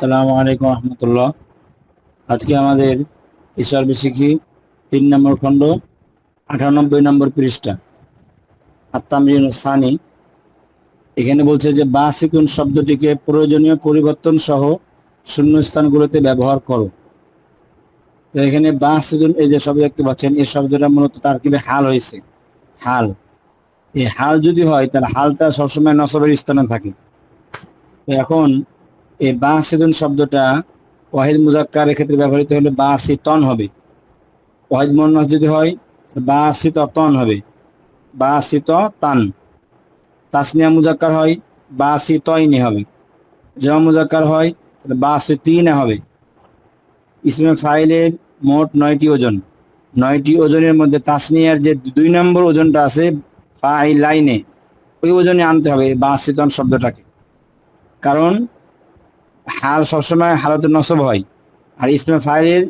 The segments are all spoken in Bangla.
আসসালামু আলাইকুম রহমতুল্লাহ। আজকে আমাদের ঈশ্বর বিশিখি তিন নম্বর খণ্ড, আটানব্বই নম্বর পৃষ্ঠা আত্মামরিন সানি। এখানে বলছে যে, বাসিকুন শব্দটিকে প্রয়োজনীয় পরিবর্তন সহ শূন্যস্থানগুলোতে ব্যবহার করো। তো এখানে বাসিকুন এই যে শব্দ দেখতে পাচ্ছেন, এই শব্দটা মূলত তার কীভাবে হাল হয়েছে হাল। এই হাল যদি হয়, তাহলে হালটা সবসময় নসবের স্থানে থাকে। এখন এই বাসিদুন শব্দটা ওয়াহিদ মুজাক্কারের ক্ষেত্রে ব্যবহৃত হলে বাসিতন হবে। ওয়াহিদ মোহান্নাস যদি হয় বাসিত তন হবে। বাসিত তান। তাসনিয়া মুজাক্কার হয় বাসিতইনে হবে। জমা মুজাক্কার হয় বাসিতিনে হবে। ইসমে ফাইলের মোট নয়টি ওজন। নয়টি ওজনের মধ্যে তাসনিয়ার যে দুই নম্বর ওজনটা আছে, ফাইল লাইনে, ওই ওজনে আনতে হবে বাসিতন শব্দটাকে। কারণ হাল সবসময় হালত নসব হয়। আর ইসমে ফাইলের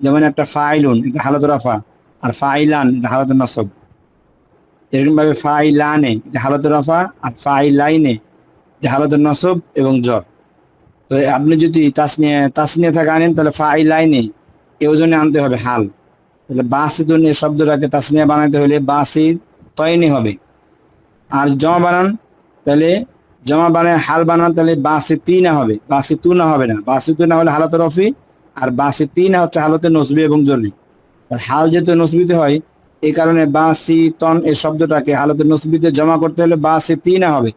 যেমন একটা ফাইলুন, এটা হালত রাফা, আর ফাইলান, এটা হালত নসব। এরকম ভাবে ফাইলানে, এটা হালত রাফা, আর ফাইলাইনে, এটা হালত নসব এবং জ্বর। তো আপনি যদি তাসনিয়া তাসনিয়া থেকে আনেন, তাহলে ফাইলাইনে, এ ওজনে আনতে হবে হাল। তাহলে বাসিদুন এই শব্দটাকে তাসনিয়া বানাতে হলে বাসি তয়নি হবে। আর জমা বানান, তাহলে জমা বানায়, হাল বানান, তাহলে বাসি তিনা হবে। বাসি তুনা হবে না। বাসি তুনা হলে হালতে রফি, আর বাসি তিনা হচ্ছে হালতে নসবি এবং জরুরি আর হাল যেহেতু নসবিতে হয় এই কারণে বাসি, তন এই শব্দটাকে হালতে নসবিতে জমা করতে হলে বাসি তিনা হবে।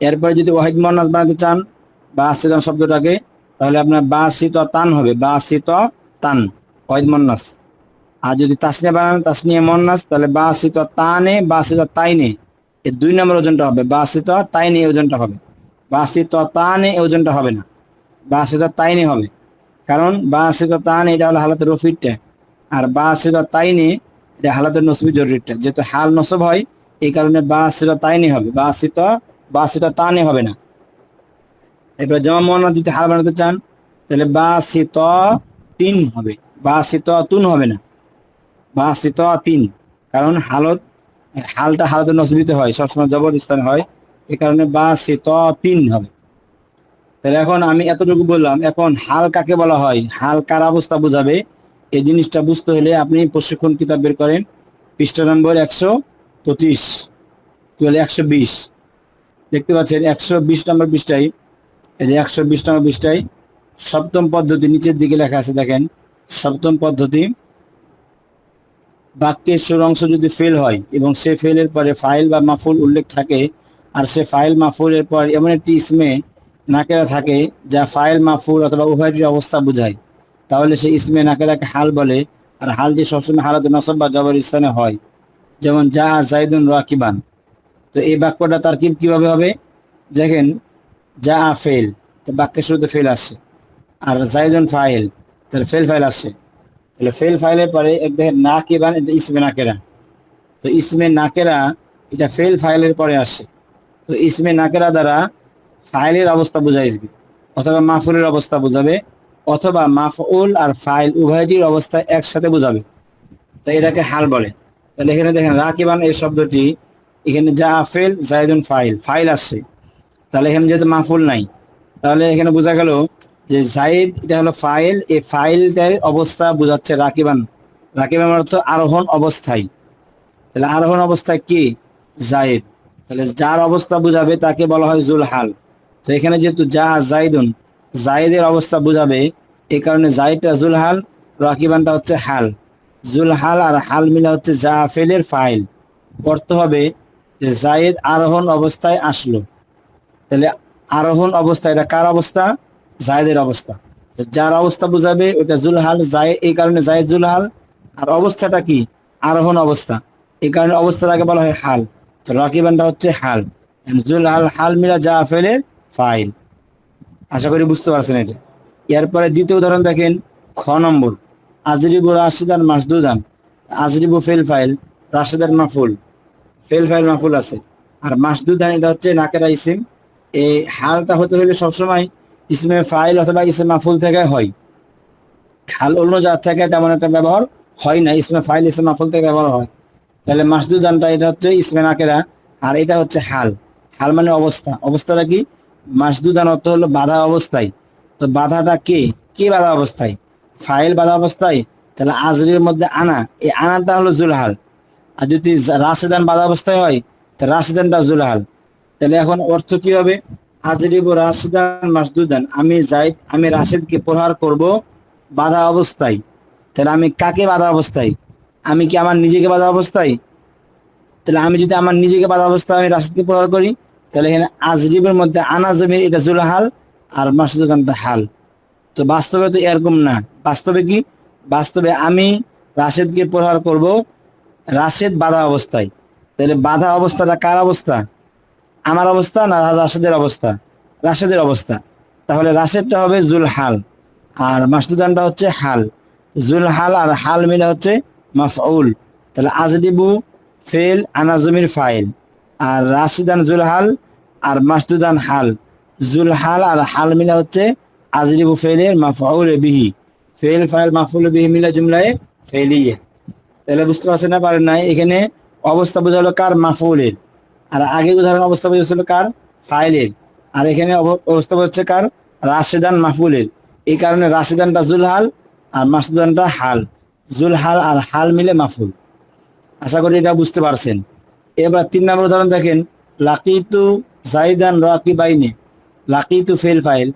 এরপরে যদি ওয়াহিদ মন্নাস বানাতে চান, বাসি তন শব্দটাকে, তাহলে আপনার বাসি ত তান হবে। বাসি ত তান, ওয়াহিদ মন্নাস আর যদি তাসনিয়া বানান, তাসনিয়া মন্নাস তাহলে বাসি ত তানে বাসি ত তাইনে এই দুই নম্বর ওজনটা হবে বাসিত তাইনি ওজনটা হবে। বাসিত তানে ওজনটা হবে না। বাসিত তাইনি হবে। কারণ বাসিত তান এটা হলো হালাতের রফিরটা আর বাসিত তাইনি এটা হালাতের নসবি জরুরিটা যেহেতু হাল নসব হয়, এই কারণে বাসিত তাইনি হবে। বাসিত বাসিত তানে হবে না। এবার জমা মনা যদি হাল বানাতে চান, তাহলে বাসিত তিন হবে। বাসিত তুন হবে না। বাসিত তিন। কারণ হালত হালটা হালতে নসবিত হয়, সবসময় জবর স্থানে হয়। এ কারণে বা, সে ত, তিন হবে। তাহলে এখন আমি এতটুকু বললাম, এখন হাল কাকে বলা হয়? হাল কার অবস্থা বোঝাবে? এই জিনিসটা বুঝতে হলে আপনি প্রশিক্ষণ কিতাব বের করেন। পৃষ্ঠা নম্বর একশো পঁচিশ কি বলে একশো বিশ। দেখতে পাচ্ছেন, একশো বিশ নম্বর পৃষ্ঠায়, এই যে একশো বিশ নম্বর পৃষ্ঠায় সপ্তম পদ্ধতি নিচের দিকে লেখা আছে, দেখেন। সপ্তম পদ্ধতি বাক্যের সুর অংশ যদি ফেল হয় এবং সে ফেলের পরে ফাইল বা মাফুল উল্লেখ থাকে, আর সে ফাইল মাফুলের পর এমন একটি ইসমে নাকেরা থাকে যা ফাইল মাফুল অথবা উভয়টির অবস্থা বোঝায়। তাহলে সে ইসমে নাকেরাকে হাল বলে, আর হালটি সবসময় হালাত নসব বা জবর স্থানে হয়। যেমন যা জাইদুন রাকিবান। তো এই বাক্যটা তার কি কীভাবে হবে? দেখেন যা ফেল। তো বাক্যের শুরুতে ফেল আসছে। আর জাইদুন ফাইল। তার ফেল ফাইল আসছে। তাহলে ফেল ফাইলের পরে এক দেখেন না কেবান এটা ইসমে নাকেরা তো ইসমে নাকেরা, এটা ফেল ফাইলের পরে আসে। তো ইসমে নাকেরা দ্বারা ফাইলের অবস্থা বুঝাইবে অথবা মাফুলের অবস্থা বোঝাবে, অথবা মাফউল আর ফাইল উভয়টির অবস্থা একসাথে বোঝাবে। তো এটাকে হাল বলে। তাহলে এখানে দেখেন, রাকিবান এই শব্দটি, এখানে যা ফেল জায়দুন ফাইল ফাইল আসছে। তাহলে এখানে যেহেতু মাফুল নাই, তাহলে এখানে বোঝা গেল যে জাইদ, এটা হলো ফাইল। এই ফাইলটার অবস্থা বোঝাচ্ছে রাকিবান। রাকিবান অর্থ আরোহণ অবস্থায়। তাহলে আরোহণ অবস্থায় কি? জাইদ। তাহলে যার অবস্থা বুঝাবে তাকে বলা হয় জুল হাল তো এখানে যেহেতু যা জাইদুন, জাইদের অবস্থা বুঝাবে এই কারণে জাইদটা জুল হাল রাকিবানটা হচ্ছে হাল। জুল হাল আর হাল মিলে হচ্ছে যা ফেলের ফাইল। অর্থ হবে যে জাইদ আরোহণ অবস্থায় আসলো। তাহলে আরোহণ অবস্থা, এটা কার অবস্থা? জায়দের অবস্থা। যার অবস্থা বুঝাবে ওটা জুলহাল যায় এই কারণে জায়দ জুলহাল। আর অবস্থাটা কি? আরোহণ অবস্থা। এই কারণে অবস্থাটাকে বলা হয় হাল। তো রাকিবানটা হচ্ছে হাল। জুলহাল, হাল মিলা যা ফেলে ফাইল। আশা করি বুঝতে পারছেন এটা। এরপরে দ্বিতীয় উদাহরণ দেখেন, খ নম্বর। আজরিবু রাশিদান মাসদুদান। আজরিবু ফেল ফাইল রাশিদান মাফুল। ফেল ফাইল মাফুল আছে। আর মাসদুদান এটা হচ্ছে নাকেরা ইসিম এই হালটা হতে হলে সবসময় ইসমে ফাইল অথবা ইসমে মাফুল থেকে হয়। হাল অন্য জাত থেকে তেমন একটা ব্যবহার হয় না, ইসমে ফাইল, ইসমে মাফুল থেকে ব্যবহার হয়। তাহলে মাসদুদানটা এটা হচ্ছে ইসমে নাকেরা, আর এটা হচ্ছে হাল। হাল মানে অবস্থা। অবস্থাটা কি? মাসদুদান অর্থ হলো বাধা অবস্থায়। তো বাধাটা কে? কে বাধা অবস্থায়? ফাইল বাধা অবস্থায়? তাহলে আজরির মধ্যে আনা। এই আনাটা হলো জুলহাল। আর যদি রাশেদান বাধা অবস্থায় হয়, তাহলে রাশেদানটা জুলহাল। তাহলে এখন অর্থ কি হবে? আজরিব রাশেদান মাসদুদান, আমি জাইদ, আমি রাশেদকে প্রহার করব বাধা অবস্থায়। তাহলে আমি কাকে বাধা অবস্থায়? আমি কি আমার নিজেকে বাধা অবস্থায়? তাহলে আমি যদি আমার নিজেকে বাধা অবস্থায় আমি রাশেদকে প্রহার করি, তাহলে এখানে আজরিবের মধ্যে আনা জমির এটা জুলহাল আর মাসদুদানটা হাল। তো বাস্তবে তো এরকম না। বাস্তবে কি? বাস্তবে আমি রাশেদকে প্রহার করব, রাশেদ বাধা অবস্থায়। তাহলে বাধা অবস্থাটা কার অবস্থা? আমার অবস্থা না রাশেদের অবস্থা? রাশেদের অবস্থা। তাহলে রাশেদটা হবে জুল হাল আর মাসদুদানটা হচ্ছে হাল। জুল হাল আর হাল মিলে হচ্ছে মাফউল। তাহলে আজদিবু ফেল আনাজমির ফাইল। আর রাশিদান জুল হাল আর মাসদুদান হাল। জুল হাল আর হাল মিলে হচ্ছে আজরিবু ফেলের মাফউল বিহি। ফেল, ফাইল, মাফউল বিহি মিলে জুমলায় ফেলিয়ে। তাহলে বুঝতে পারছেন না, পারেন নাই? এখানে অবস্থা বোঝা হলো কার মাফউলের? আর আগে উদাহরণ অবস্থা বোঝাচ্ছিল কার? ফাইলের। আর এখানে অব- অবস্থা বোঝাচ্ছে কার? রাশেদান মাফুলের। এই কারণে রাশেদানটা জুলহাল আর মাসুদানটা হাল। জুলহাল আর হাল মিলে মাফুল। আশা করি এটা বুঝতে পারছেন। এবার তিন নম্বর উদাহরণ দেখেন। লাকিতু জাইদান রাকি বাইনে লাকিতু ফেল ফাইল।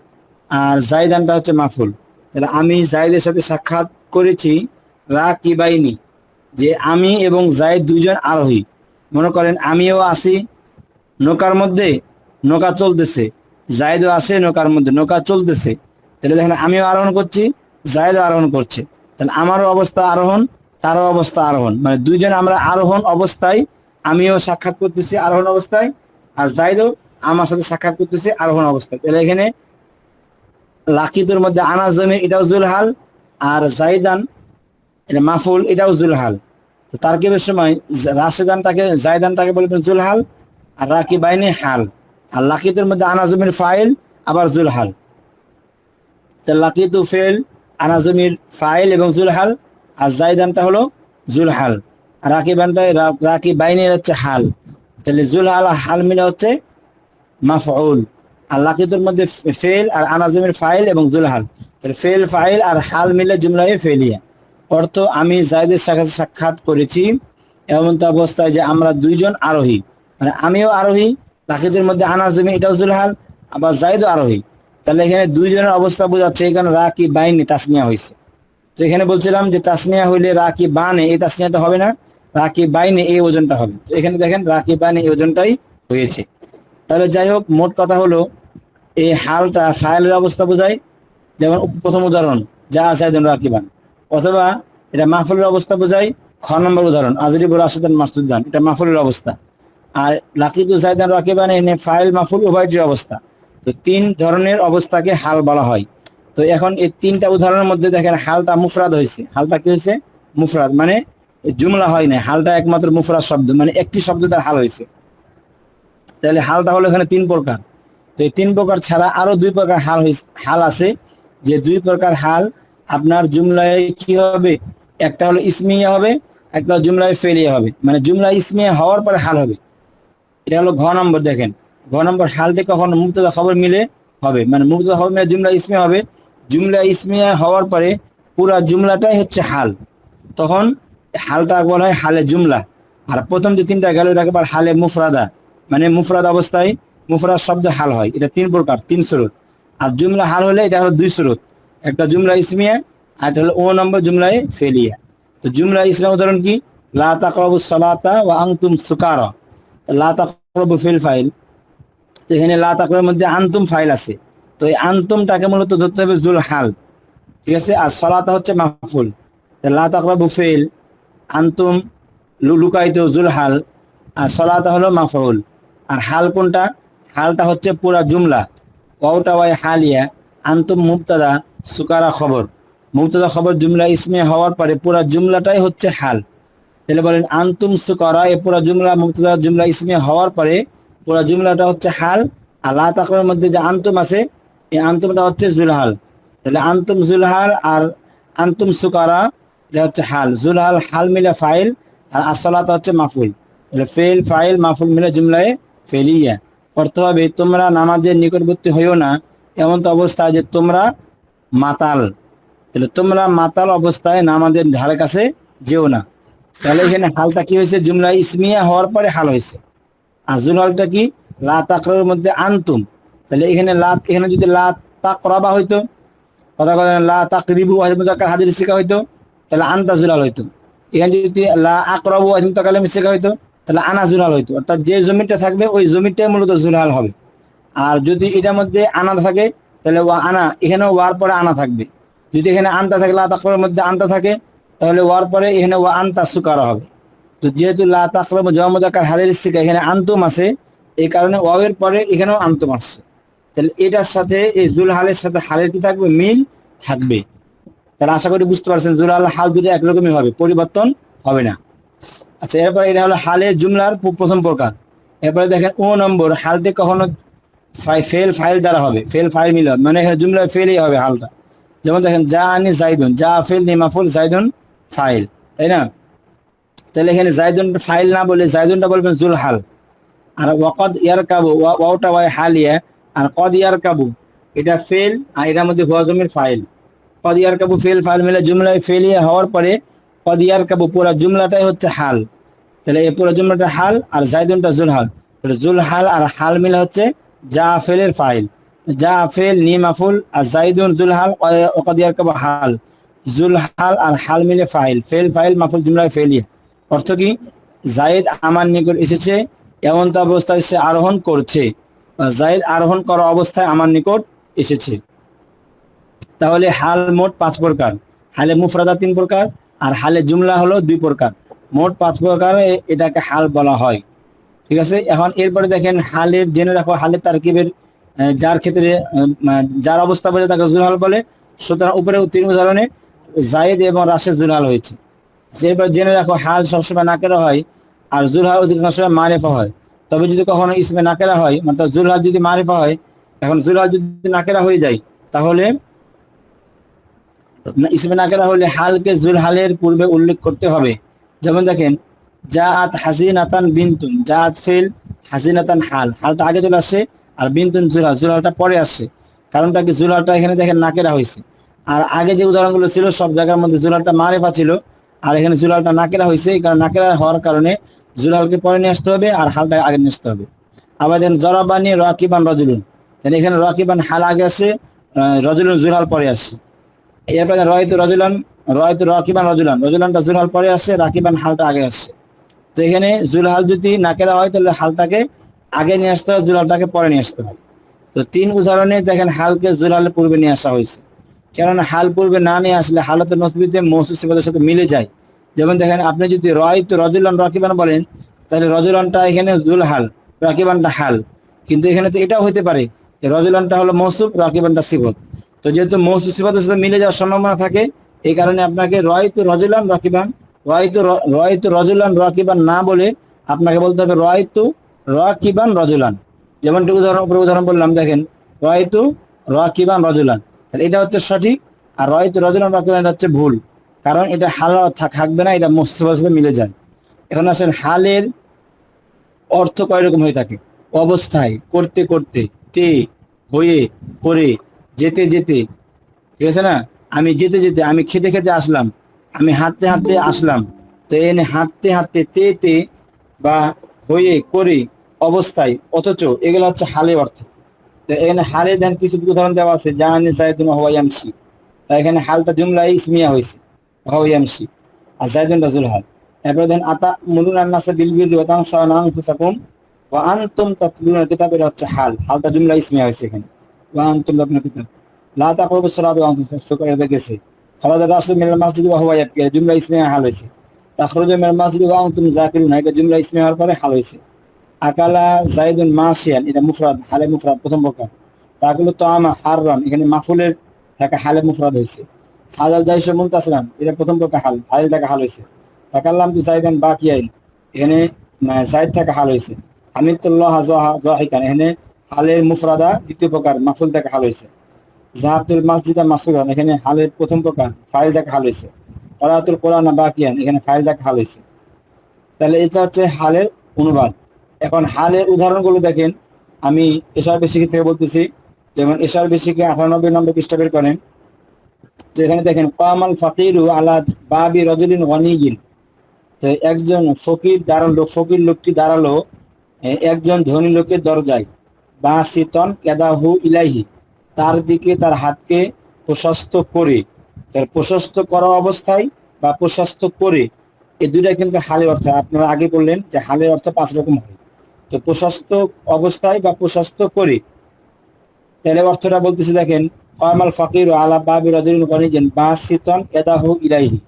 আর জাইদানটা হচ্ছে মাফুল। তাহলে আমি জাইদের সাথে সাক্ষাৎ করেছি রাকি বাইনি যে আমি এবং জাইদ দুজন আরোহী। মনে করেন আমিও আছি, নৌকার মধ্যে নৌকা চলতেছে, জায়দও আছে নৌকার মধ্যে নৌকা চলতেছে। তাহলে দেখেন আমিও আরোহণ করছি, জায়দও আরোহণ করছে। তাহলে আমারও অবস্থা আরোহণ, তারও অবস্থা আরোহণ। মানে দুইজন আমরা আরোহণ অবস্থায়, আমিও সাক্ষাৎ করতেছি আরোহণ অবস্থায়, আর জায়দও আমার সাথে সাক্ষাৎ করতেছি আরোহণ অবস্থায়। তাহলে এখানে লাকিতুর মধ্যে আনা জমির এটাও জুলহাল, আর জাইদান এটা মাফুল, এটাও জুলহাল। তারকিবের সময়? রাশেদানটাকে, জায়দানটাকে বলবেন জুলহাল, আর রাকি বাইনি হাল। আর লাকিতুর মধ্যে আনাজমির ফাইল, আবার জুলহাল। তো লাকিতু ফেল, আনাজমির ফাইল এবং জুলহাল, আর জায়দানটা হলো জুলহাল। আর রাকি বানটা রাকি বাইনের হচ্ছে হাল। তাহলে জুলহাল আর হাল মিলে হচ্ছে মাফউল। আর লাকিতুর মধ্যে ফেল আর আনাজমির ফাইল এবং জুলহাল। তাহলে ফেল, ফাইল আর হাল মিলে জুমলায় ফেলিয়া। অর্থ আমি জায়দের সাথে সাক্ষাৎ করেছি, এমন তো অবস্থায় যে আমরা দুইজন আরোহী। মানে আমিও আরোহী লাকিদের মধ্যে আনাজ জমি, এটাও জুলহাল, আবার জায়দও আরোহী। তাহলে এখানে দুইজনের অবস্থা বোঝাচ্ছে এখানে রাকি বাইনি তাসনিয়া হয়েছে তো এখানে বলছিলাম যে তাসনিয়া হইলে রাকি বানে, এই তাসনিয়াটা হবে না, রাকি বাইনে এই ওজনটা হবে। তো এখানে দেখেন, রাকি বানে এই ওজনটাই হয়েছে। তাহলে যাই হোক, মোট কথা হলো, এই হালটা ফাইলের অবস্থা বোঝায়। যেমন প্রথম উদাহরণ, যা আছে রাকিবান অথবা এটা মাহফুলের অবস্থা বোঝায় খ নম্বর উদাহরণ আজরিবুল রাশিদান মাসুদ্দান এটা মাহফুলের অবস্থা। আর লাকিদু সাইদান রাকিবান, এনে ফাইল মাহফুল উভয়টির অবস্থা। তো তিন ধরনের অবস্থাকে হাল বলা হয়। তো এখন এই তিনটা উদাহরণের মধ্যে দেখেন, হালটা মুফরাদ হয়েছে। হালটা কি হয়েছে? মুফরাদ মানে জুমলা হয় না হালটা একমাত্র মুফরাদ শব্দ মানে একটি শব্দ তার হাল হয়েছে। তাহলে হালটা হলো এখানে তিন প্রকার। তো এই তিন প্রকার ছাড়া আরও দুই প্রকার হাল হাল আছে। যে দুই প্রকার হাল আপনার জুমলায় কি হবে? একটা হলো ইসমিয়া হবে, একটা জুমলায় ফেলিয়া হবে। মানে জুমলা ইসমিয়া হওয়ার পরে হাল হবে। এটা হলো ঘ নম্বর দেখেন। ঘ নম্বর হালটি কখন মুক্তদা খবর মিলে হবে। মানে মুক্তদা খবর মিলে জুমলা ইসমিয়া হবে। জুমলা ইসমিয়া হওয়ার পরে পুরা জুমলাটাই হচ্ছে হাল। তখন হালটা বলা হয় হালে জুমলা। আর প্রথম যে তিনটা গেল, এটাকে আবার হালে মুফরাদা। মানে মুফরাদ অবস্থায় মুফরাদ শব্দ হাল হয়। এটা তিন প্রকার, তিন স্রোত। আর জুমলা হাল হলে এটা হলো দুই স্রোত। একটা জুমলা ইসমিয়া, আর একটা হলো ও নম্বর জুমলায় ফেলিয়া। তো জুমলা ইসলাম উদাহরণ কি? লা তাকরাবু সালাতা ওয়া আনতুম সুকারা। লা তাকরাবু ফিল ফাইল। তো এখানে লা তাকরাবের মধ্যে আনতুম ফাইল আছে। তো এই আনতুমটাকে মূলত ধরতে হবে জুল হাল ঠিক আছে? আর সলাতা হচ্ছে মাহফুল লা তাকরাবু ফেল, আনতুম, লু- লুকাইতো জুল হাল আর সলাতা হলো মাফউল আর হাল কোনটা? হালটা হচ্ছে পুরা জুমলা। ওটা ওয়াই হালিয়া, আন্তুম মুবতাদা সুকারা খবর। মুবতাদা খবর জুমলা ইসমে হওয়ার পরে পুরা জুমলাটাই হচ্ছে হাল। তাহলে বলেন, আন্তুম সুকারা, এ পুরা জুমলা মুবতাদা জুমলা ইসমে হওয়ার পরে পুরা জুমলাটা হচ্ছে হাল। আর লা তাকরের মধ্যে যে আন্তুম আছে, এই আন্তুমটা হচ্ছে জুলহাল। তাহলে আন্তুম জুলহাল আর আন্তুম সুকারা, এটা হচ্ছে হাল। জুলহাল, হাল মিলে ফাইল, আর আসলাত হচ্ছে মাফুল। তাহলে ফেল, ফাইল, মাফুল মিলে জুমলায় ফেলিয়া। অর্থ হবে, তোমরা নামাজের নিকটবর্তী হইও না। এমন তো অবস্থা যে তোমরা মাতাল। তাহলে তোমরা মাতাল অবস্থায় নামাজের ধারে কাছে যেও না। তাহলে এখানে হালটা কি হয়েছে? জুমলা ইসমিয়া হওয়ার পরে হাল হয়েছে। আর জুল হালটা কি? লা মধ্যে আনতুম। তাহলে এখানে লা, এখানে যদি লা তাকরাবা হইতো, কথা কথা লা তাকরিবু মুতাকার হাজির শিখা হইতো, তাহলে আনতা জুলাল হইতো। এখানে যদি লা আকরাবু মুতাকার শিখা হইতো, তাহলে আনা জুলাল হইতো। অর্থাৎ যে জমিটা থাকবে, ওই জমিটাই মূলত জুলাল হবে। আর যদি এটার মধ্যে আনা থাকে তাহলে ওয়া আনা এখানে ওয়ার পরে আনা থাকবে। যদি এখানে আনতা থাকে, লা তাকরের মধ্যে আনতা থাকে, তাহলে ওয়ার পরে এখানে ওয়া আনতা সুকারা হবে। তো যেহেতু লা তাকরাবু জমা মুতাকার হাজির শিখা এখানে আনতুম আছে, এই কারণে ওয়াওয়ের পরে এখানেও আনতুম আসছে তাহলে এটার সাথে এই জুল হালের সাথে হালের কি থাকবে? মিল থাকবে। তাহলে আশা করি বুঝতে পারছেন জুল হাল হাল দুটো একরকমই হবে, পরিবর্তন হবে না। আচ্ছা এরপর এটা হলো হালের জুমলার প্রথম প্রকার। এরপরে দেখেন ও নম্বর, হালটি কখনো ফেল ফাইল দ্বারা হবে। ফেল ফাইল মিল হবে। মানে এখানে জুমলার ফেলই হবে হালটা। যেমন দেখেন, যা আনি জাইদুন, যা ফেল নিমাফুল জাইদুন ফাইল তাই না? তাহলে এখানে জাইদুন ফাইল না বলে জাইদুনটা বলবেন জুল হাল আর ওয়াকদ ইয়ার কাবু ওয়াওটা ওয়াই হালিয়া, আর কদ ইয়ার কাবু এটা ফেল আর এটার মধ্যে হুয়া জমির ফাইল কদ ইয়ার কাবু ফেল ফাইল মিলে জুমলায় ফেলিয়া হওয়ার পরে কদ ইয়ার কাবু পুরো জুমলাটাই হচ্ছে হাল। তাহলে এই পুরো জুমলাটা হাল, আর জাইদুনটা জুল হাল তাহলে জুল হাল আর হাল মিলে হচ্ছে যা ফেলের ফাইল। যা ফেল নি মাফুল আর জাইদুন জুল হাল। ওকদ কাবু হাল জুল হাল আর হাল মিলে ফাইল। ফেল, ফাইল, মাফুল, জুমলায় ফেলিয়া। অর্থ কি? জাইদ আমার নিকট এসেছে, এমন তো অবস্থায় সে আরোহণ করছে। জাইদ আরোহণ করা অবস্থায় আমার নিকট এসেছে। তাহলে হাল মোট পাঁচ প্রকার। হালে মুফরাদা তিন প্রকার, আর হালে জুমলা হলো দুই প্রকার। মোট পাঁচ প্রকার এটাকে হাল বলা হয়। ঠিক আছে? এখন এরপরে দেখেন হালের, জেনে রাখো, হালের তারকিবের যার ক্ষেত্রে যার অবস্থা বলে তাকে জুলহাল বলে, সুতরাং উপরে তিন উদাহরণে জায়েদ এবং রাশেদ জুলহাল হয়েছে। এরপর জেনে রাখো, হাল সবসময় নাকেরা হয়, আর জুলহাল অধিকাংশ সময় মারেফা হয়। তবে যদি কখনো ইসমে নাকেরা হয় মানে জুলহাল যদি মারেফা হয়, এখন জুলহাল যদি নাকেরা হয়ে যায়, তাহলে ইসমে নাকেরা হলে হালকে জুলহালের পূর্বে উল্লেখ করতে হবে। যেমন দেখেন জাআত হাসিনাতান বিনতুন, জাআত ফেল হাসিনাতান হাল। হালটা আগে চলে আসছে আর বিনতুন জুলহাল জুলহালটা পরে আসছে কারণটা কি? জুলহালটা এখানে দেখেন নাকেরা হয়েছে। আর আগে যে উদাহরণগুলো ছিল, সব জায়গার মধ্যে জুলহালটা মারেফা ছিল। আর এখানে জুলহালটা নাকেরা হয়েছে, এই কারণে নাকেরা হওয়ার কারণে জুলহালকে পরে নিয়ে আসতে হবে আর হালটা আগে নিয়ে আসতে হবে। আবার দেখেন, জরাবানি রাকিবান রজুলুন। তাহলে এখানে রাকিবান হাল আগে আসে রজুলুন জুলহাল পরে আসছে এরপরে রয়তো রজুলান, রয়তো রাকিবান রজুলান। রজুলানটা জুলহাল পরে আসছে রাকিবান হালটা আগে আসছে তো এখানে জুলহাল যদি নাকেরা হয়, তাহলে হালটাকে আগে নিয়ে আসতে হবে জুলহালটাকে পরে নিয়ে আসতে হয় তো তিন উদাহরণে দেখেন হালকে জুলহালের পূর্বে নিয়ে আসা হয়েছে। কেননা হাল পূর্বে না নিয়ে আসলে হালত নসবিতে মহসুস সিফাতের সাথে মিলে যায়। যেমন দেখেন, আপনি যদি রয় তো রজুলান, রকিবান বলেন, তাহলে রজুলানটা এখানে জুলহাল রাকিবানটা হাল। কিন্তু এখানে তো এটাও হতে পারে যে রজুলানটা হলো মৌসুফ রাকিবানটা সিফত। তো যেহেতু মৌসুফ সিফতের সাথে মিলে যাওয়ার সম্ভাবনা থাকে, এই কারণে আপনাকে রয় তো রজুলান, রাকিবান রয় তো র- রয় তো রজুলান রাকিবান না বলে আপনাকে বলতে হবে রয় তো রাকিবান রজুলান। যেমনটি উদাহরণ উপরে উদাহরণ বললাম, দেখেন রয় তো রাকিবান রজুলান। তাহলে এটা হচ্ছে সঠিক, আর রয় তো রজুলান রাকিবান এটা হচ্ছে ভুল। কারণ এটা হাল থাক- থাকবে না, এটা মৌসুফের সাথে মিলে যায়। এখন আসেন, হালের অর্থ কয় রকম হয়ে থাকে? অবস্থায়, করতে করতে, তে হয়ে করে, যেতে যেতে, ঠিক আছে না? আমি যেতে যেতে, আমি খেতে খেতে আসলাম আমি হাঁটতে হাঁটতে আসলাম। তো এনে হাঁটতে হাঁটতে তে তে বা হয়ে করে অবস্থায়, অথচ এগুলো হচ্ছে হালে অর্থ। তো এখানে হালে দেন কিছু উদাহরণ দেওয়া আছে, জাহানি জায়দুন হওয়াইয়ামসি তা এখানে হালটা জুমলাই ইসমিয়া হয়েছে হওয়াইয়ামসি আর জায়দুন রাজুল হাল। এরপরে দেন আতা মুলুন আন্নাসে বিলবিল ওয়াতাং সানাং ফুসাকুম ওয়া আনতুম তাতলুনা কিতাব এটা হচ্ছে হাল। হালটা জুমলা ইসমিয়া হয়েছে এখানে। ওয়া আনতুম তাতলুনা কিতাব লা তাকরাবু সালাত ওয়া আনতুম সুকার গেছে। খালাদ রাসূল মিনাল মাসজিদ ওয়া হুয়া ইয়াবকি জুমলা ইসমিয়া হাল হয়েছে তাখরুজু মিনাল মাসজিদ ওয়া আনতুম জাকিরুন এটা জুমলা ইসমিয়া হওয়ার পরে হাল হয়েছে আকালা জাইদুন মাসিয়ান এটা মুফরাদ হালে মুফরাদ প্রথম প্রকার। তাগুলো তো হাররান এখানে মাফুলের থাকে হালে মুফরাদ হয়েছে হাজাল জাইশ মুনতাসিরান এটা প্রথম প্রকার হাল হাল থেকে হাল হয়েছে তাকাল্লাম তু জাইদান বাকিয়াইন এখানে আহ, জাইদ থেকে হাল হয়েছে হামিদুল্লাহ জাহিকান এখানে হালের মুফরাদা দ্বিতীয় প্রকার মাফুল থেকে হাল হয়েছে জাহাবতুল মাসজিদা মাসুরান এখানে হালের প্রথম প্রকার ফাইল থেকে হাল হয়েছে করাতুল কোরআন বাকিয়ান এখানে ফাইল থেকে হাল হয়েছে তাহলে এটা হচ্ছে হালের অনুবাদ। এখন হালের উদাহরণগুলো দেখেন। আমি এসআর বেসিক থেকে বলতেছি, যেমন এসআর বেসিকে আটানব্বই নম্বর পৃষ্ঠা বের করেন। তো এখানে দেখেন, কামাল ফাকিরু আলাদ বাবি রজলিন গনিগিন তো একজন ফকির দাঁড়াল, ফকির লোকটি দাঁড়াল একজন ধনী লোকের দরজায়। বা সিতন কেদাহু ইলাহি তার দিকে তার হাতকে প্রশস্ত করে, তার প্রশস্ত করা অবস্থায় বা প্রশস্ত করে এই দুইটা কিন্তু হালের অর্থ। আপনারা আগে বললেন যে হালের অর্থ পাঁচ রকম হয়। তো প্রশস্ত অবস্থায় বা প্রশস্ত করে, তাহলে অর্থটা বলতেছে দেখেন, কয়মাল ফকির আলা বাবি রজরিন গনিজেন বা সিতন এদাহু ইলাইহি।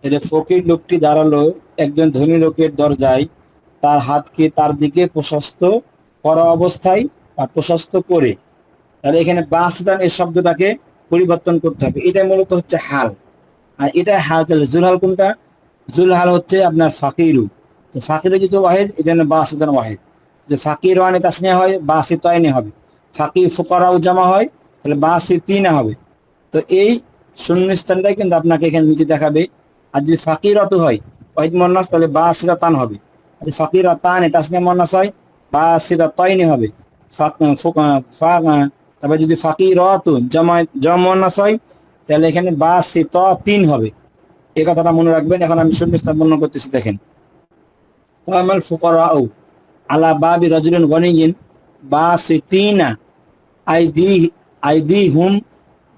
তাহলে ফকির লোকটি দাঁড়াল একজন ধনী লোকের দরজায়, তার হাতকে তার দিকে প্রশস্ত করা অবস্থায় বা প্রশস্ত করে। তাহলে এখানে বাসিতান এই শব্দটাকে পরিবর্তন করতে হবে। এটা মূলত হচ্ছে হাল। আর এটা হাল, তাহলে জুলহাল কোনটা? জুলহাল হচ্ছে আপনার ফাকিরু। তো ফাকিরু যদি ওয়াহেদ, এই জন্য বাসিতান ওয়াহেদ। যদি ফাকির ওয়ানে তাসনিয়া হয় বাসি তয়নে হবে। ফাকির ফুকারাও জামা হয়, তাহলে বাসি তিনা হবে। তো এই শূন্যস্থানটাই কিন্তু আপনাকে এখানে নিচে দেখাবে। আর যদি ফাকিরত হয়, ওয়াহিদ মন্নাস তাহলে বাসিরা তান হবে। আর ফাকির তানে তাসনিয়া মন্নাস হয় বাসিরা তয়নে হবে। ফাক- ফুক- তারপর যদি ফাকির জমা জমান্নাস হয় তাহলে এখানে বাসি ত, তিন হবে। এ কথাটা মনে রাখবেন, এখন আমি শূন্যস্থান বর্ণনা করতেছি, দেখেন। কামাল ফুকারাউ আলা বাবি রাজুলিন গনিগিন বাসিতিনা আইদি, আইদিহুম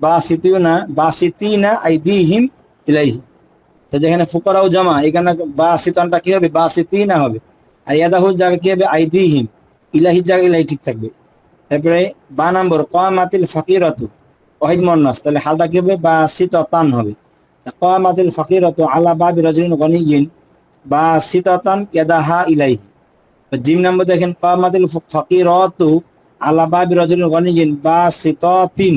বাসিতুনা বাসিতিনা আইদিহিম ইলাইহি। তো যেখানে ফুকারাও জামা, এখানে বাসিতনটা কি হবে? বা বাসিতিনা হবে। আর ইয়াদাহুর জায়গা কি হবে? আইদিহিম। ইলাহির জায়গা ইলাহি ঠিক থাকবে। তারপরে বা নম্বর কামাতিল ফাকিরাতু ওয়াহিদ মন্নাস। তাহলে হালটা কি হবে? বাসিত তান হবে। কামাতিল ফাকিরাতু আলা বাবি রাজুলিন গনিগিন বাসিতাতান ইয়াদাহা ইলাইহি। জিম নম্বর দেখেন কামাতিল ফাকিরাতু আলা বাবি রাজুলিন গনিগিন বাসিতাতিন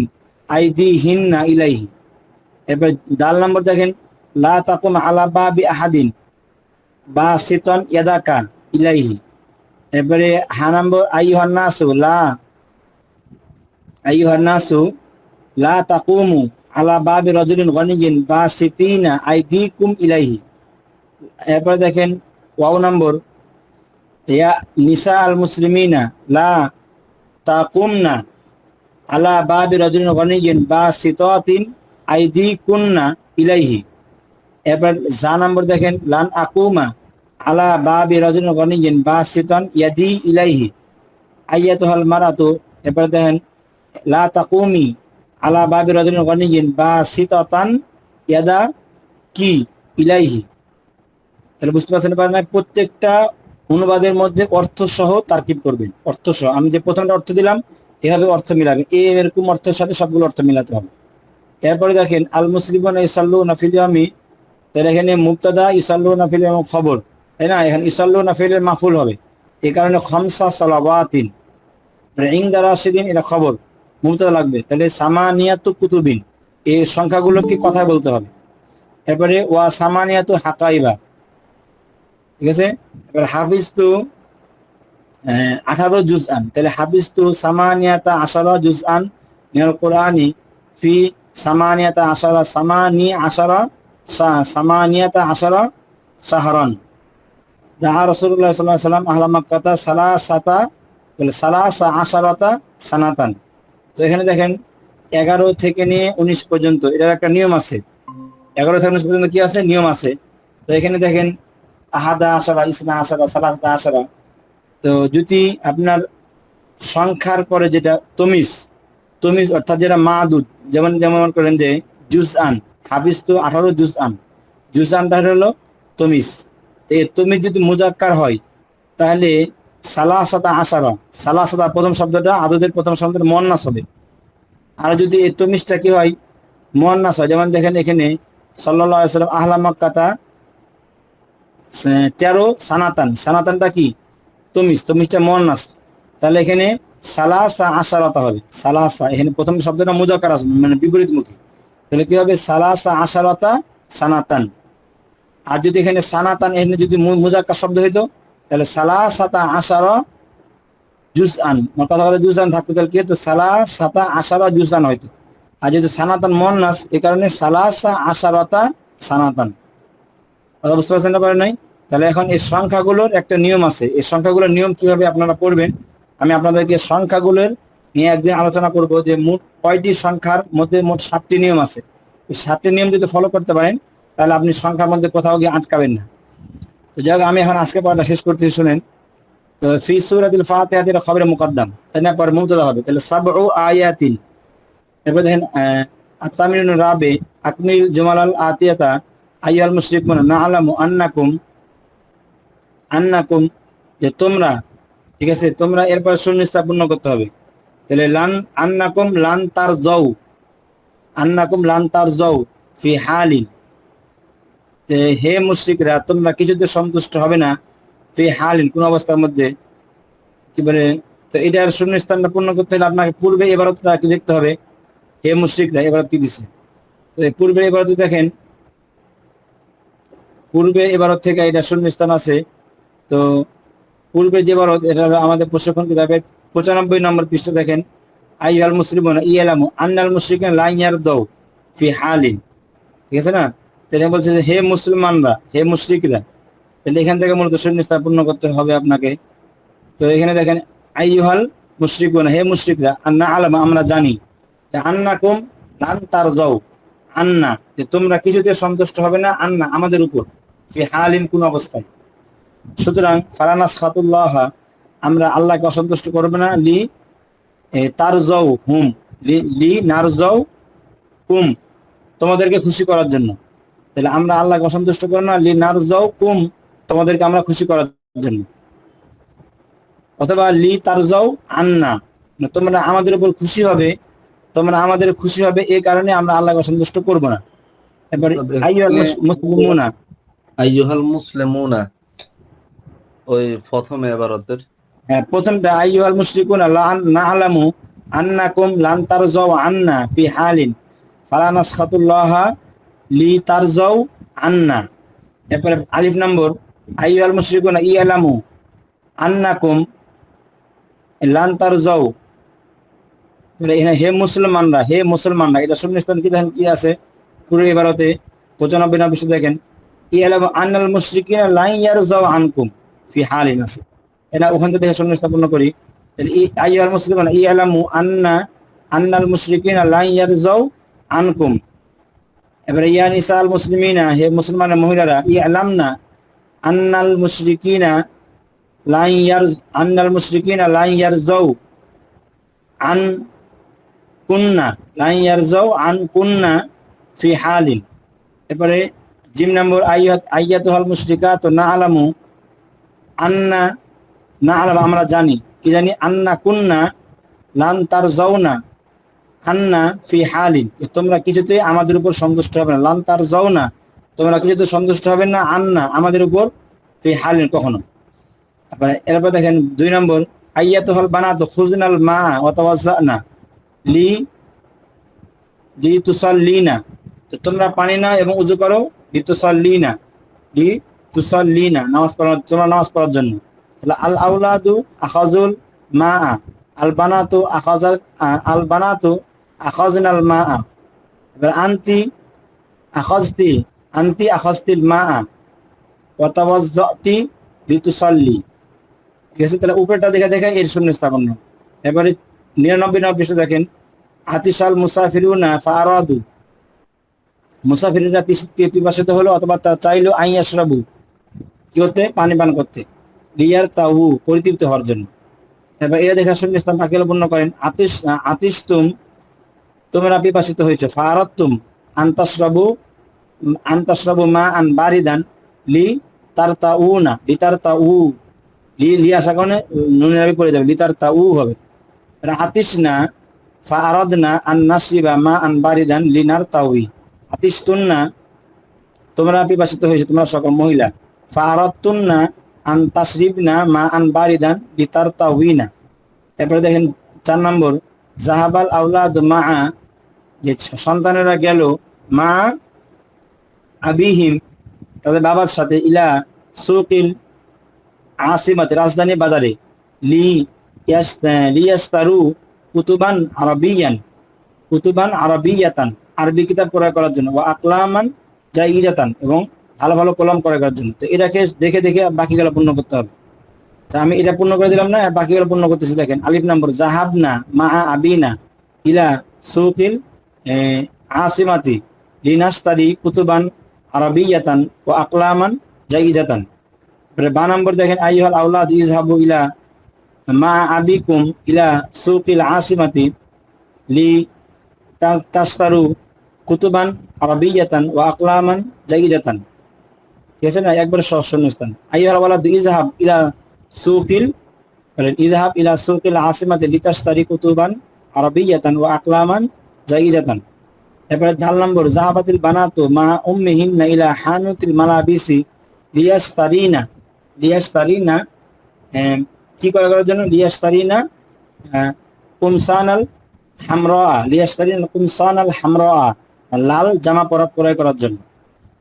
আইদিহিন্না ইলাইহি। এরপর দাল নম্বর দেখেন, লা তাকুম আলা বাবি আহাদিন বাসিতান ইয়াদাকা ইলাইহি। এরপরে হা নম্বর, আইয়ুহান নাসু, লা আইয়ুহান নাসু লা তাকুমু আলা বাবি রাজুলিন গনিগিন বাসিতিনা আইদিকুম ইলাইহি এরপরে দেখেন, ওয়াও নম্বর, ইয়া নিসা আল মুসলিমিনা লা তাকুমনা আলা বাবি রাজুলিন গনিগিন বাসিতাতিন আইদিকুন্না ইলাইহি। এরপর যা নম্বর দেখেন, লান আকুমা আলা বাবি রাজুলিন গনিগিন বাসিতান ইয়াদি ইলাইহি। আইয়াতুহাল মারাতু, এরপর দেখেন লা তাকুমি আলা বাবি গনিগিন বাসিতাতান ইয়াদা কি ইলাইহি। তাহলে বুঝতে পারছেন না, প্রত্যেকটা অনুবাদের মধ্যে অর্থ সহ তারকিব করবেন। অর্থ সহ আমি যে প্রথমটা অর্থ দিলাম, এভাবে অর্থ মিলাবে। এ, এরকম অর্থের সাথে সবগুলো অর্থ মিলাতে হবে। এরপরে দেখেন, আল মুসলিমান ইসাল্লু তাহলে এখানে মুক্তাদা ইসাল্লু নাফিল খবর। তাই না? এখানে ইসাল্লু নাফিলের মাফুল হবে। এই কারণে খমসা সালাবাতিন ইংদা রাশিদিন, এটা খবর। মুক্তাদা লাগবে। তাহলে সামানিয়াতু কুতুবিন এই সংখ্যাগুলোকে কথায় বলতে হবে। এরপরে ওয়া সামানিয়াতু হাকাইবা, ঠিক আছে? এবার হাফিজ তো আঠারো জুজ আন তাহলে হাফিজ তো সামানিয়াতা আশারা জুজ আন নিয়াল কোরআনি ফি সামানিয়াতা আশারা সামানি আশারা সামানিয়াতা আশারা সাহারান। দাহা রসুল্লাহ সাল্লাহ সাল্লাম আহলা মাক্কাতা সালাসাতা, বলে সালাসা আশারাতা সানাতান। তো এখানে দেখেন, এগারো থেকে নিয়ে উনিশ পর্যন্ত, এটার একটা নিয়ম আছে। এগারো থেকে উনিশ পর্যন্ত কি আছে? নিয়ম আছে। তো এখানে দেখেন, আহাদা, আশারা, ইসনা, আশারা সালাহাদা আশারা। তো যদি আপনার সংখ্যার পরে যেটা তমিস তমিস অর্থাৎ যেটা মা দুধ যেমন যেমন মনে করেন যে জুস আন হাফিজ তো আঠারো জুস আন জুস আনটা হলো তমিস তো এই তমিস যদি মুজাক্কার হয়, তাহলে সালাসাতা আশারা। সালাসাতা প্রথম শব্দটা আদুদের প্রথম শব্দটা মন্নাস হবে। আর যদি এই তমিসটা কি হয়? মন্নাস হয়। যেমন দেখেন এখানে সাল্লাহ সাল্লাম আহলা মক্কাতা তেরো সানাতান। সানাতানটা কি? তমিস তমিসটা মন্নাস তাহলে এখানে সালাসা আশারতা হবে। সালাসা, এখানে প্রথম শব্দটা মুজাকার মানে বিপরীতমুখী। তাহলে কি হবে? সালাসা আশারতা সানাতান। আর যদি এখানে সানাতান, এখানে যদি মুজাক্কার শব্দ হইতো তাহলে সালাসাতা আশার জুস আন কথা কথা জুস আন থাকতো, তাহলে কি হতো? সালাসাতা আশারা জুস আন হয়তো আর যেহেতু সানাতান মন্নাস এ কারণে সালাসা আশারতা সানাতান। কথা বুঝতে পারছেন পারে নাই? তাহলে এখন এই সংখ্যাগুলোর একটা নিয়ম আছে। এই সংখ্যাগুলোর নিয়ম কীভাবে আপনারা পড়বেন? আমি আপনাদেরকে সংখ্যাগুলোর নিয়ে একদিন আলোচনা করব যে মোট কয়টি সংখ্যার মধ্যে মোট সাতটি নিয়ম আছে। এই সাতটি নিয়ম যদি ফলো করতে পারেন, তাহলে আপনি সংখ্যার মধ্যে কোথাও গিয়ে আটকাবেন না। তো যাই আমি এখন আজকে পড়াটা শেষ করতে শুনেন। তো ফি সুরাতিল ফাতিহাতির খবরে মুকদ্দম। তাই না? পর মুবতাদা হবে। তাহলে সাবউ আয়াতিন। এরপর দেখেন আতামিন রাবে, আকমিল জমালাল আতিয়াতা আইয়াল মুশরিকুন নাআলামু আন্নাকুম আন্নাকুম, যে তোমরা, ঠিক আছে? তোমরা এরপর সুনিস্থাপন্ন করতে হবে। তাহলে লান আন্নাকুম, লান তার জৌ আন্নাকুম, লান তার ফি হালিন। হে মুশরিকরা, তোমরা কিছুতে সন্তুষ্ট হবে না, ফি হালিন কোন অবস্থার মধ্যে। কি বলে? তো এটার শূন্যস্থানটা পূর্ণ করতে হলে আপনাকে পূর্বে এবারতটা দেখতে হবে। হে মুশ্রিকরা, এবারত কি দিছে? তো পূর্বে এবারত দেখেন, পূর্বে এবারত থেকে এটা শূন্যস্থান আছে। তো পূর্বে যে ভারত এটা আমাদের প্রশিক্ষণ কিতাবের পঁচানব্বই নম্বর পৃষ্ঠ দেখেন। আই আল মুসলিম ইয়ালামু আন্নাল মুশরিকান লা দৌ ফি হালিন। ঠিক আছে না? তাহলে বলছে যে, হে মুসলমানরা, হে মুশরিকরা, তাহলে এখান থেকে মূলত শূন্য স্থাপন করতে হবে আপনাকে। তো এখানে দেখেন আইহাল মুশরিকুন, হে মুশরিকরা, আন্না আলামা, আমরা জানি যে আন্নাকুম লান তার যাও আন্না, যে তোমরা কিছুতে সন্তুষ্ট হবে না, আন্না আমাদের উপর, ফি হালিন কোন অবস্থায়। সুতরাং ফারানাস খাতুল্লাহ আমরা আল্লাহকে অসন্তুষ্ট করবে না, লি তার যাও হুম লি নার যাও কুম তোমাদেরকে খুশি করার জন্য। তাহলে আমরা আল্লাহকে অসন্তুষ্ট করব না লি নার যাও কুম তোমাদেরকে আমরা খুশি করার জন্য। অথবা লি তার যাও আন্না মানে তোমরা আমাদের উপর খুশি হবে তোমরা আমাদের খুশি হবে এই কারণে আমরা আল্লাহকে অসন্তুষ্ট করব না। এবার আইয়ুহাল মুসলিমুনা। আইয়ুহাল মুসলিমুনা ওই প্রথম এবারতের। হ্যাঁ, প্রথমটা আইয়ুহাল মুশরিকুন না আলামু আন্নাকুম লান তারজাউ আন্না ফি হালিন। ফালা নাসখাতুল্লাহ লি তারজাউ আন্না। এরপরে আলিফ নম্বর, আইয়ুহাল মুশরিকুন ইয়ালামু আন্নাকুম লান তারজাউ হে মুসলমানরা হে মুসলমানরা এটা শূন্যস্থান কি দেখেন, কি আছে? পুরো এবারতে পঁচানব্বই পৃষ্ঠা দেখেন, ইয়ালামু আন্নাল মুশরিকিনা লা ইয়ারজাউ আনকুম ফি হালিন আছে। এটা ওখান থেকে শূন্য স্থাপন করি। তাহলে ই মুসলিমান ইয়ালামু আন্না, আন্নাল মুশরিকিনা লা ইয়ারজাউ আনকুম। এবারে ইয়া নিসাল মুসলিমিনা হে মুসলমান মহিলারা ইয়ালামনা আন্নাল মুশরিকিনা লা ইয়ার আন্নাল মুশরিকিনা লা ইয়ারজাউ আন কুন্না লা ইয়ারজাউ আন কুন্না ফি হালিন এরপরে জিম নম্বর আইয়াত আইয়াতুহাল মুশরিকাত না আলামু আন্না না আলাম আমরা জানি কি জানি আন্না কুন্না লান তার জৌ না আন্না ফি হালিন। তোমরা কিছুতে আমাদের উপর সন্তুষ্ট হবে না। লান তার না। তোমরা কিছুতে সন্তুষ্ট হবে না, আন্না আমাদের উপর ফি হালিন, কখনো। এরপর দেখেন দুই নম্বর আইয়াত হল বানাত খুজনাল মা অতওয়াজ্জানা লি লি তুসাল্লিনা। তো তোমরা পানি না এবং উজু করো, লি তুসাল্লিনা লি তুসাল্লিনা, নামাজ পড়ার তোমরা নামাজ পড়ার জন্য। তাহলে আল আউলাদু আখাজুল মা আল বানাতু আখাজাল আল বানাতু আখাজনাল মা এবার আন্তি আন্তি মা ওয়াতাওয়াজ্জাতি লিতুসাল্লি। ঠিক আছে, তাহলে উপরেটা দেখে দেখে এর শূন্য স্থাপন। এবারে নিরানব্বই দেখেন। ফারাদু পিপাসিত হলো অথবা তা চাইলো কি হতে পানি পান করতে। রিয়ার তাহু পরিতৃপ্ত হওয়ার জন্য। এবার এরা দেখার সঙ্গে ইসলাম আকিল পূর্ণ করেন। আতিস আতিস তুম তোমরা পিপাসিত হয়েছে। ফারাত তুম আন্তাসরাবু আন্তাসরাবু মা আন বারিদান লি তার তা উ না লি তার তা উ লি লি আসা কারণে নুনের আবি পড়ে যাবে, লি তার তা উ হবে। আতিস না ফারাদ না আন নাসরিবা মা আন বারিদান লিনার তাউই আতিস তুন্না তোমরা পিপাসিত হয়েছে, তোমরা সকল মহিলা। ফারাতুন্না আন তাসরিবনা মা আন বারিদান লিতার তাউইনা এরপরে দেখেন চার নম্বর জাহাবাল আউলাদ মা যে সন্তানেরা গেল মা আবিহিম, তাদের বাবার সাথে ইলা সুকিল আসিমাত, রাজধানী বাজারে। লি লিয়াস্তারু কুতুবান আরবিয়ান, কুতুবান আরবিয়াতান, আরবি কিতাব ক্রয় করার জন্য। ও আকলামান জাইরাতান, এবং ভালো ভালো কলম ক্রয় করার জন্য। তো এটাকে দেখে দেখে বাকি বাকিগুলো পূর্ণ করতে হবে। তা আমি এটা পূর্ণ করে দিলাম না আর বাকিগুলো পূর্ণ করতেছি। দেখেন, আলিফ নম্বর, জাহাবনা মা আবিনা ইলা সুকিল আসিমাতি লিনাস্তারি কুতুবান আরবিয়াতান ও আকলামান জাইদাতান বা নম্বর দেখেন আইহাল আউলাদ ইজহাবু ইলা মা আবিকুম ইলা সুকিল আসিমাতি লি তাস্তারু কুতুবান আরবিয়াতান ও আকলামান জাইদাতান ঠিক আছে না? একবার শূন্যস্থান আইহাল আউলাদ ইজহাব ইলা সুকিল ইজহাব ইলা সুকিল আসিমাতি লিতাস্তারি কুতুবান আরবিয়াতান ও আকলামান জাইদাতান এরপরে দাল নম্বর জাহাবাতিল বানাতো মা উম্মিহিন্না ইলা হানুতিল মালাবিসি লিয়াস্তারিনা লিয়াস্তারিনা আহ, কি করা করার জন্য? লিয়াস্তারিনা আহ, কুমসানাল হামরা লিয়াস্তারিনা কুমসানাল হামরা লাল জামা পরা ক্রয় করার জন্য।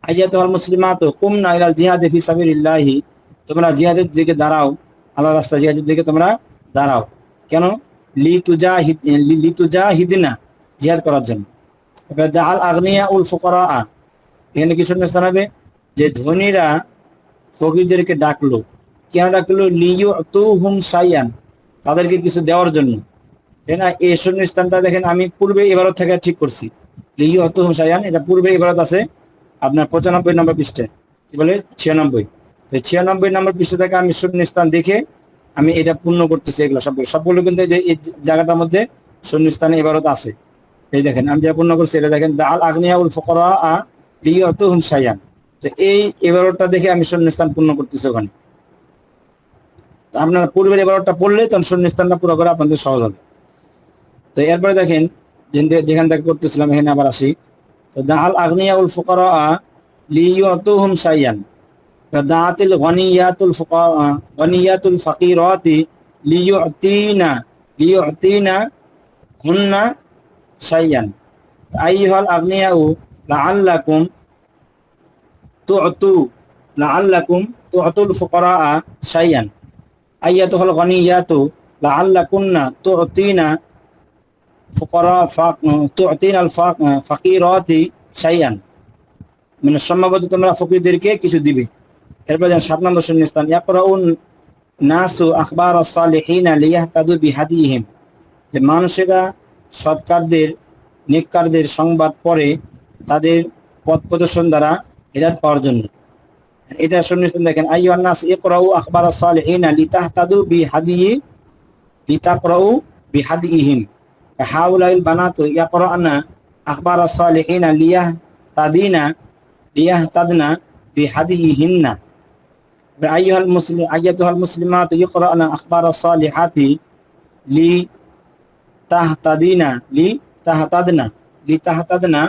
আইয়াতুল মুসলিমাত কুমনা ইলাল জিহাদি ফি সাবিলিল্লাহি। তোমরা জিহাদের দিকে দাঁড়াও আল্লাহ রাস্তা জিহাদের দিকে তোমরা দাঁড়াও। কেন? লিতুজাহিদ লিতুজাহিদিনা। জিহাদ করার জন্য। এবার দাল আগ্নিয়া উল ফুকরা এখানে কি শূন্যস্থান হবে? যে ধনীরা ফকিরদেরকে ডাকলো। কেন ডাকলো? লিউ তু হুম সাইয়ান, তাদেরকে কিছু দেওয়ার জন্য। তাই না? এই শূন্যস্থানটা দেখেন আমি পূর্বে এবারত থেকে ঠিক করছি। লিউ তু হুম সাইয়ান, এটা পূর্বে এবারত আছে আপনার পঁচানব্বই নম্বর পৃষ্ঠে। কি বলে? ছিয়ানব্বই। তো ছিয়ানব্বই নম্বর পৃষ্ঠ থেকে আমি শূন্যস্থান দেখে আমি এটা পূর্ণ করতেছি এগুলো সবগুলো। সবগুলো কিন্তু এই জায়গাটার মধ্যে শূন্যস্থানে এবারত আছে। এই দেখেন, আমি যেটা পূর্ণ করছি, এটা দেখেন দাল আগ্নিয়া উল ফকরা আ তো এই এবারটা দেখে আমি শূন্যস্থান পূর্ণ করতেছি ওখানে। আপনারা পূর্বের এবারটা পড়লে তখন শূন্যস্থানটা পুরো করে আপনাদের সহজ হবে। তো এরপরে দেখেন যেখান- থেকে করতেছিলাম এখানে আবার আসি। তো দাল আগ্নিয়া উল ফকরা আ সাইয়ান দাআতিল গনিয়াতুল গনিয়াতুল ফাকিরাতি লিয়ুতিনা লিয়ুতিনা হুন্না শাইয়ান আইহাল আগনিয়াউ লাআল্লাকুম তু'তু, লাআল্লাকুম তু'তুল ফুকারা শাইয়ান আইয়াতুল গনিয়াতু লাআল্লাকুন্না তু'তিনা ফুকারা ফাক তু'তিনা আল ফাক ফাকিরাতি শাইয়ান মানে সম্ভবত তোমরা ফকিরদেরকে কিছু দিবে। এরপর যেন সাত নম্বর শূন্যস্থান ইয়াকরাউন নাসু আখবার সালিহিনা লিয়াহতাদু বিহাদিহিম। যে মানুষেরা সৎকারদের নিকারদের সংবাদ পরে তাদের পথ প্রদর্শন দ্বারা হেদায়ত পাওয়ার জন্য। এটা শুনেছেন, দেখেন আইয়ান্নাস ইকরাউ আখবার সালিহিনা লিতাহতাদু বিহাদিহি, লিতাকরাউ বিহাদিহিম। হাউলাইল বানাতু ইয়াকরানা আখবার সালিহিনা লিয়াহ তাদিনা লিয়াহ তাদনা বিহাদিহিন্না আইয়াল মুসলিম আইয়াতুহাল মুসলিমাত ইকরানা আখবার সালিহাতি লি তাহতাদিনা লি তাহতাদনা লি তাহতাদনা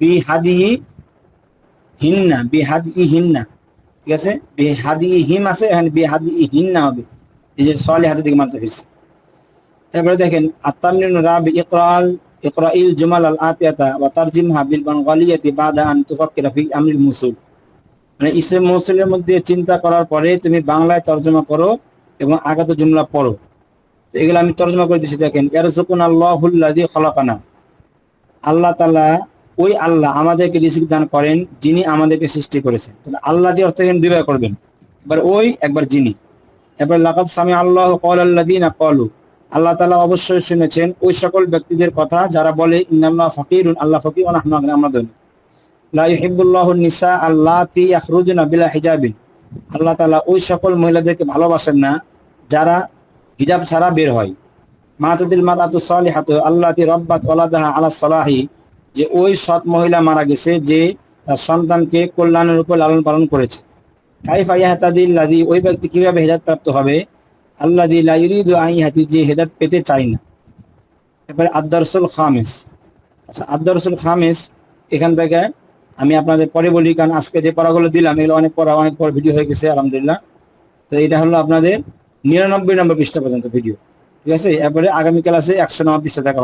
বিহাদি বিহাদি ঠিক আছে? হিম আছে, এখানে হবে। এই যে সলে হাতের দিকে মানুষ ফিরছে এরপরে দেখেন, আত্মামিনুন রাব ইকরাল, ইকরাইল জুমাল আল আতিয়াতা বাদা আন মুসুল মানে ইসলাম মৌসুলের মধ্যে চিন্তা করার পরে তুমি বাংলায় তর্জমা করো এবং আগাত জুমলা পড়ো। তো এগুলো আমি তর্জমা করে দিচ্ছি দেখেন ইয়ারজুকুন আল্লাহুল্লাযী খলাকানা। আল্লাহ তাআলা ওই আল্লাহ আমাদেরকে রিজিক দান করেন, যিনি আমাদেরকে সৃষ্টি করেছেন। তাহলে আল্লাহ দিয়ে অর্থ এখানে দুইবার করবেন। একবার ওই, একবার যিনি। এবার লাকাত সামি আল্লাহ কওলাল্লাযীনা ক্বালু। আল্লাহ তাআলা অবশ্যই শুনেছেন ওই সকল ব্যক্তিদের কথা, যারা বলে ইন্নাল্লাহ ফাকিরুন, আল্লাহ ফকির আল্লাতি ইয়াখরুজুনা বিলা হিজাবিন। আল্লাহ তালা ওই সকল মহিলাদেরকে ভালোবাসেন না, যারা হিজাব ছাড়া বের হয়। মাতাদিল মারাতু সালিহাতু আল্লাতি রব্বাত ওয়ালাদাহা আলা সালাহি, যে ওই সৎ মহিলা মারা গেছে যে তার সন্তানকে কল্যাণের উপর লালন পালন করেছে। কাইফা ইয়াহতাদিল ওই ব্যক্তি কীভাবে হেদায়েত প্রাপ্ত হবে? আল্লাযী লা ইউরিদু আন ইয়াহতি, যে হেদায়েত পেতে চায় না। এবারে আদ-দারসুল খামিস। আচ্ছা আদ-দারসুল খামিস, এখান থেকে আমি আপনাদের পরে বলি, কারণ আজকে যে পড়াগুলো দিলাম, এগুলো অনেক পড়া, অনেক পর ভিডিও হয়ে গেছে, আলহামদুলিল্লাহ। তো এটা হলো আপনাদের নিরানব্বই নম্বর পৃষ্ঠা পর্যন্ত ভিডিও ঠিক আছে এরপরে আগামীকাল আছে একশো নম্বর পৃষ্ঠা দেখা।